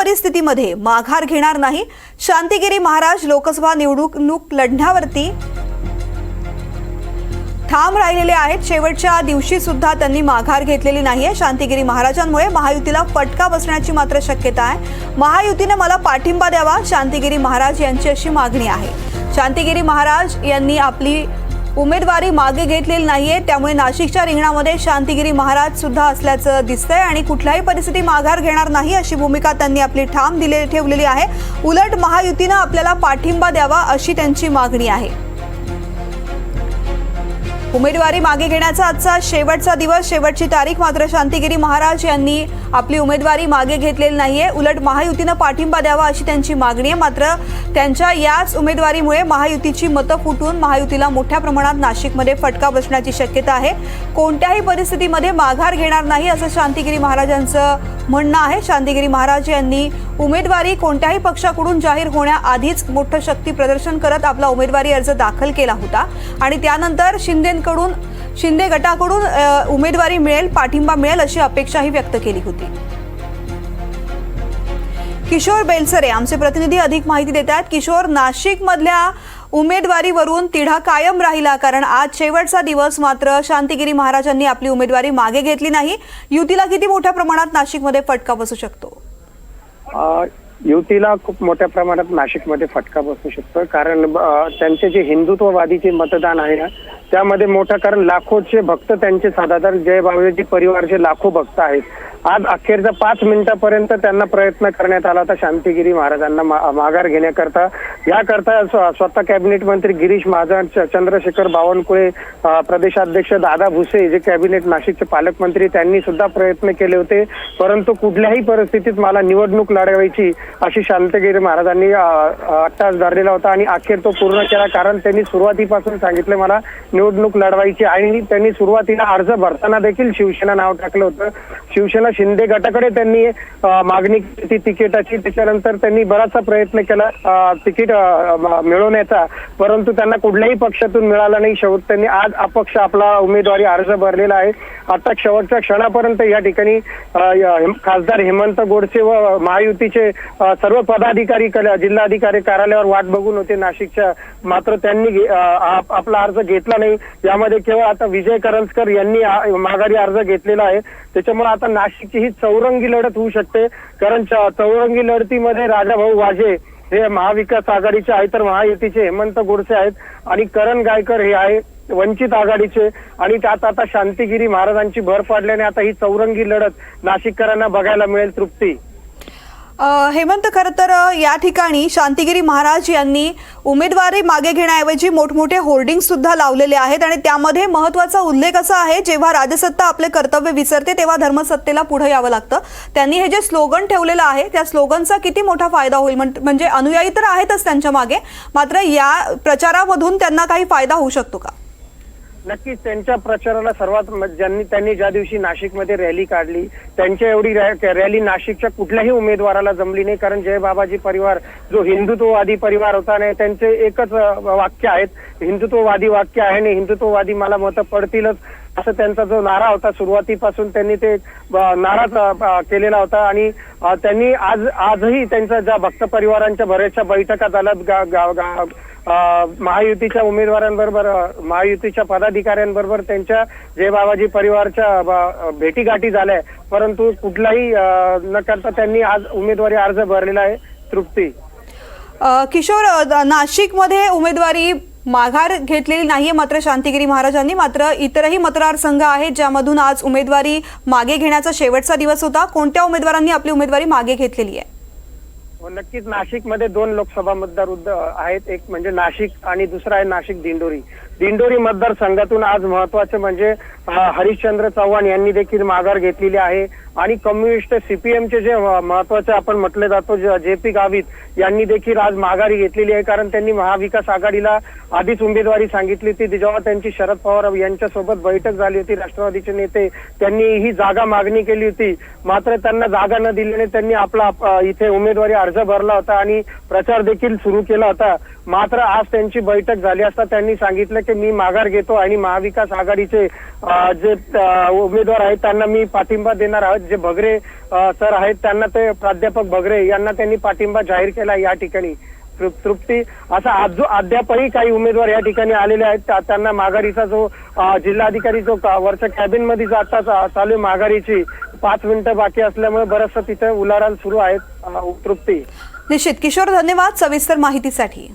परिस्थितीमध्ये माघार घेणार नाही. शांतिगिरी महाराज लोकसभा निवडणूक लढण्यावरती ठाम राहिलेले आहेत. शेवटच्या दिवशी सुद्धा त्यांनी माघार घेतलेली नाहीये. शांतिगिरी महाराजांमुळे महायुतीला फटका बसण्याची मात्र शक्यता आहे. महायुतीने मला पाठिंबा द्यावा शांतिगिरी महाराज यांची अशी मागणी आहे. शांतिगिरी महाराज यांनी आपली उमेदवारी मागे घेतलेली नाहीये त्यामुळे नाशिकच्या रिंगणामध्ये शांतिगिरी महाराज सुद्धा असल्याचं दिसतंय आणि कुठल्याही परिस्थिती माघार घेणार नाही अशी भूमिका त्यांनी आपली ठाम दिले ठेवलेली आहे. उलट महायुतीनं आपल्याला पाठिंबा द्यावा अशी त्यांची मागणी आहे. उमेदवारी मागे घेण्याचा आजचा शेवटचा दिवस शेवटची तारीख मात्र शांतिगिरी महाराज यांनी आपली उमेदवारी मागे घेतलेली नाहीये. उलट महायुतीनं पाठिंबा द्यावा अशी त्यांची मागणी आहे. मात्र त्यांच्या याच उमेदवारीमुळे महायुतीची मतं फुटून महायुतीला मोठ्या प्रमाणात नाशिकमध्ये फटका बसण्याची शक्यता आहे. कोणत्याही परिस्थितीमध्ये माघार घेणार नाही असं शांतिगिरी महाराजांचं म्हणणं आहे शांतिगिरी महाराज यांनी उमेदवारी कोणत्याही पक्षाकडून जाहीर होण्याआधीच मोठं शक्ती प्रदर्शन करत आपला उमेदवारी अर्ज दाखल केला होता. आणि त्यानंतर शिंदेकडून शिंदे गटाकडून उमेदवारी मिळेल पाठिंबा मिळेल अशी अपेक्षाही व्यक्त केली होती. किशोर बेलसरे आमचे प्रतिनिधी अधिक माहिती देत आहेत. किशोर नाशिक मधल्या उमेदवारीवरून तिढा कायम राहिला कारण आज शेवटचा दिवस मात्र शांतिगिरी महाराजांनी आपली उमेदवारी मागे घेतली नाही. युतीला किती मोठ्या प्रमाणात नाशिकमध्ये फटका बसू शकतो? युतीला खूप मोठ्या प्रमाणात नाशिकमध्ये फटका बसू शकतो. कारण त्यांचे जे हिंदुत्ववादीचे मतदान आहे ना त्यामध्ये मोठं कारण लाखोचे भक्त त्यांचे साधारण जय बाबाजी परिवारचे लाखो भक्त आहेत. आज अखेरच्या पाच मिनिटापर्यंत त्यांना प्रयत्न करण्यात आला होता शांतिगिरी महाराजांना मा- माघार घेण्याकरता. याकरता स्वतः कॅबिनेट मंत्री गिरीश महाजन चंद्रशेखर बावनकुळे प्रदेशाध्यक्ष दादा भुसे जे कॅबिनेट नाशिकचे पालकमंत्री त्यांनी सुद्धा प्रयत्न केले होते. परंतु कुठल्याही परिस्थितीत मला निवडणूक लढवायची अशी शांतगिरी महाराजांनी अ, अट्टास धरलेला होता आणि अखेर तो पूर्ण केला कारण त्यांनी सुरुवातीपासून सांगितलं मला निवडणूक लढवायची आणि त्यांनी सुरुवातीला अर्ज भरताना देखील शिवसेना नाव टाकलं होतं. शिवसेना शिंदे गटाकडे त्यांनी मागणी केली तिकिटाची. त्याच्यानंतर त्यांनी बराचसा प्रयत्न केला तिकीट मिळवण्याचा. परंतु त्यांना कुठल्याही पक्षातून मिळाला नाही. शेवट त्यांनी आज अपक्ष आपला उमेदवारी अर्ज भरलेला आहे. आता शेवटच्या क्षणापर्यंत या ठिकाणी खासदार हेमंत गोडसे व महायुतीचे सर्व पदाधिकारी जिल्हाधिकारी कार्यालयावर वाट बघून होते. नाशिकच्या मात्र त्यांनी घे- आपला अर्ज घेतला नाही. यामध्ये केवळ आता विजय करंजकर यांनी माघारी अर्ज घेतलेला आहे. त्याच्यामुळे आता नाशिकची ही चौरंगी लढत होऊ शकते. कारण च- चौरंगी लढतीमध्ये राजाभाऊ वाजे हे महाविकास आघाडीचे आहे तर महायुतीचे हेमंत गोडसे आहेत आणि करण गायकर हे आहे वंचित आघाडीचे. आणि त्यात आता शांतिगिरी महाराजांची भर पडल्याने आता ही चौरंगी लढत नाशिककरांना बघायला मिळेल तृप्ती. हेमंत खरं तर या ठिकाणी शांतिगिरी महाराज यांनी उमेदवारी मागे घेण्याऐवजी मोठमोठे होर्डिंग सुद्धा लावलेले आहेत आणि त्यामध्ये महत्त्वाचा उल्लेख असा आहे जेव्हा राजसत्ता आपले कर्तव्य विसरते तेव्हा धर्मसत्तेला पुढे यावं लागतं. त्यांनी हे जे स्लोगन ठेवलेलं आहे त्या स्लोगनचा किती मोठा फायदा होईल म्हण- म्हणजे अनुयायी तर आहेतच त्यांच्या मागे मात्र या प्रचारामधून त्यांना काही फायदा होऊ शकतो का? नक्कीच त्यांच्या प्रचाराला सर्वात ज्यांनी त्यांनी ज्या दिवशी नाशिकमध्ये रॅली काढली त्यांच्या एवढी रॅ- रॅली नाशिकच्या कुठल्याही उमेदवाराला जमली नाही. कारण जय बाबाजी परिवार जो हिंदुत्ववादी परिवार होता नाही त्यांचे एकच वाक्य आहेत. हिंदुत्ववादी वाक्य आहे आणि हिंदुत्ववादी मला मतं पडतीलच. असं त्यांचा जो नारा होता सुरुवातीपासून त्यांनी ते नाराच केलेला होता आणि त्यांनी आज आजही त्यांच्या ज्या भक्त परिवारांच्या बऱ्याचशा बैठका झाल्यात महायुतीच्या उमेदवारांबरोबर महायुतीच्या पदाधिकाऱ्यांबरोबर त्यांच्या जय बाबाजी परिवारच्या भेटीगाठी झाल्या. परंतु कुठलाही न करता त्यांनी आज उमेदवारी अर्ज भरलेला आहे तृप्ती. किशोर नाशिकमध्ये उमेदवारी माघार घेतलेली नाहीये मात्र शांतिगिरी महाराजांनी मात्र इतरही मतदारसंघ आहेत ज्यामधून आज उमेदवारी मागे घेण्याचा शेवटचा दिवस होता. कोणत्या उमेदवारांनी आपली उमेदवारी मागे घेतलेली आहे? हो, नक्कीच नाशिकमध्ये दोन लोकसभा मतदार आहेत. एक म्हणजे नाशिक आणि दुसरा आहे नाशिक दिंडोरी. दिंडोरी मतदारसंघातून आज महत्त्वाचे म्हणजे हरिश्चंद्र चव्हाण यांनी देखील माघार घेतलेली आहे. आणि कम्युनिस्ट सीपीएमचे जे महत्त्वाचे आपण म्हटले जातो जे पी गावित यांनी देखील आज माघारी घेतलेली आहे. कारण त्यांनी महाविकास आघाडीला आधीच उमेदवारी सांगितली होती. जेव्हा त्यांची शरद पवार यांच्यासोबत बैठक झाली होती राष्ट्रवादीचे नेते त्यांनी ही जागा मागणी केली होती. मात्र त्यांना जागा न दिल्याने त्यांनी आपला इथे उमेदवारी अर्ज भरला होता आणि प्रचार देखील सुरू केला होता. मात्र आज त्यांची बैठक झाली असता त्यांनी सांगितलं ते मी माघार घेतो आणि महाविकास आघाडीचे जे उमेदवार आहेत त्यांना मी पाठिंबा देणार आहोत. जे भगरे सर आहेत त्यांना ते प्राध्यापक भगरे यांना त्यांनी पाठिंबा जाहीर केला या ठिकाणी. तृप्ती. असा आज अद्यापही काही उमेदवार या ठिकाणी आलेले आहेत. त्यांना माघारीचा जो जिल्हाधिकारी जो वरच्या कॅबिनमध्ये जाता चालू आहे माघारीची पाच मिनिटं बाकी असल्यामुळे बरंचसं तिथे उलाढाल सुरू आहेत. तृप्ती. निश्चित. किशोर धन्यवाद सविस्तर माहितीसाठी.